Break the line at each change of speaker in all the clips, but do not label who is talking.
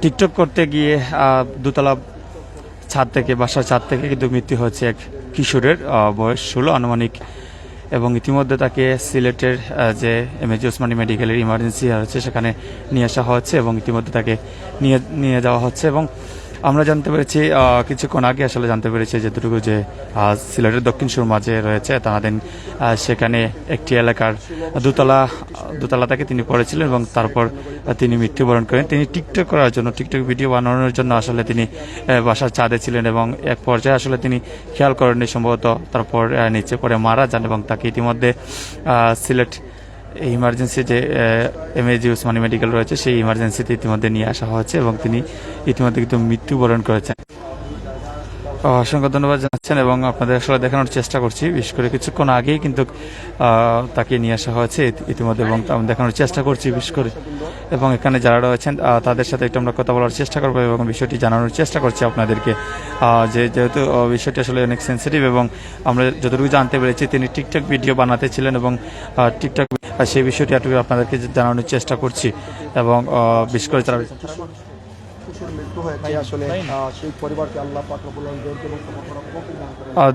TikTok করতে গিয়ে দুতলা ছাদ থেকে, বাসার ছাদ থেকে কিন্তু মৃত্যু হয়েছে এক কিশোরের বয়স ষোলো, আনুমানিক। এবং ইতিমধ্যে তাকে সিলেটের যে এম এজি ওসমানী মেডিকেলের ইমার্জেন্সি আছে সেখানে নিয়ে আসা হচ্ছে এবং ইতিমধ্যে তাকে নিয়ে নিয়ে যাওয়া হচ্ছে। এবং আমরা জানতে পেরেছি কিছুক্ষণ আগে আসলে জানতে পেরেছি যেটুকু যে সিলেটের দক্ষিণ সুরমা যে রয়েছে তানাদিন আহ, সেখানে একটি এলাকার দোতলা দোতলা তাকে তিনি পড়েছিলেন এবং তারপর তিনি মৃত্যুবরণ করেন। তিনি টিকটক করার জন্য টিকটক ভিডিও বানানোর জন্য আসলে তিনি বাসার চাঁদে ছিলেন এবং এক পর্যায়ে আসলে তিনি খেয়াল করেননি সম্ভবত তারপর নিচে পড়ে মারা যান এবং তাকে ইতিমধ্যে সিলেট ইমার্জেন্সি যে M A G Osmani medical রয়েছে, সেই ইমার্জেন্সিতে ইতিমধ্যে নিয়ে আসা হয়েছে এবং তিনি ইতিমধ্যে কিন্তু মৃত্যুবরণ করেছেন। অসংখ্য ধন্যবাদ জানাচ্ছেন এবং আপনাদের আসলে দেখানোর চেষ্টা করছি। বিশেষ করে কিছুক্ষণ আগেই কিন্তু তাকে নিয়ে আসা হয়েছে ইতিমধ্যে এবং দেখানোর চেষ্টা করছি। বিশেষ করে এবং এখানে যারা রয়েছেন তাদের সাথে একটু আমরা কথা বলার চেষ্টা করব এবং বিষয়টি জানানোর চেষ্টা করছি আপনাদেরকে। যে যেহেতু বিষয়টি আসলে অনেক সেন্সিটিভ এবং আমরা যতটুকু জানতে পেরেছি তিনি টিকটক ভিডিও বানাতে ছিলেন এবং টিকটক সেই বিষয়টি একটু আপনাদেরকে জানানোর চেষ্টা করছি এবং বিশেষ করে যারা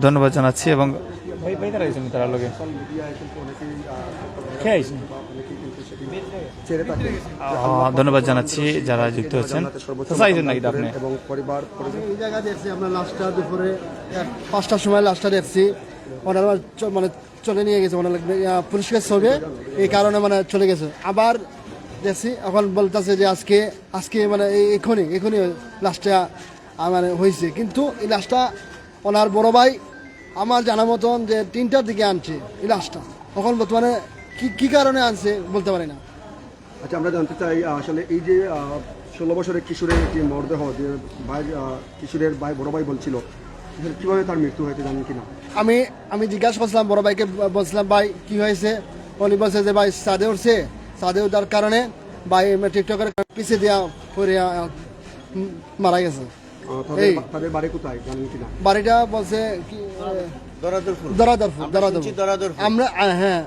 ধন্যবাদ জানাচ্ছি এবং তারা লোকে ধন্যবাদ জানাচ্ছি যারা যুক্ত হচ্ছেন। চাইছেন নাকি আপনি?
এবং পরিবার
এই জায়গা দেখছি আমরা লাস্টটা দুপুরে পাঁচটার সময় লাস্টটা দেখছি। ওনারা চ- মানে চলে নিয়ে গেছে ওনার পুলিশকে ছবি এই কারণে মানে চলে গেছে। আবার দেখছি এখন বলতেছে যে আজকে আজকে মানে এই এখনই এখনই লাস্টটা মানে হয়েছে। কিন্তু এই লাস্টটা ওনার বড় ভাই আমার জানা মতন যে তিনটার দিকে আনছে এই লাস্টটা এখন বর্তমানে কি কি কারণে আনছে বলতে পারি না।
আচ্ছা আমরা জানতে চাই আসলে এই যে ষোলো বছরের কিশোরের একটি মরদেহ যে ভাই কিশোরের ভাই বড় ভাই বলছিল কীভাবে তার মৃত্যু হয়েছে জানেন কিনা?
আমি আমি জিজ্ঞাসা করছিলাম বড় ভাইকে বলছিলাম ভাই কি হয়েছে? উনি বলছে যে ভাই সাদে উঠছে। সাদে উঠার কারণে ভাই টিকটকের পিছিয়ে দেওয়া করে মারা গেছে।
তাদের
এই।
বা- তাদের বাড়ি কোথায় জানেন কিনা?
বাড়িটা বলছে কি দরাদরপুর। দরাদরপুর আমরা হ্যাঁ।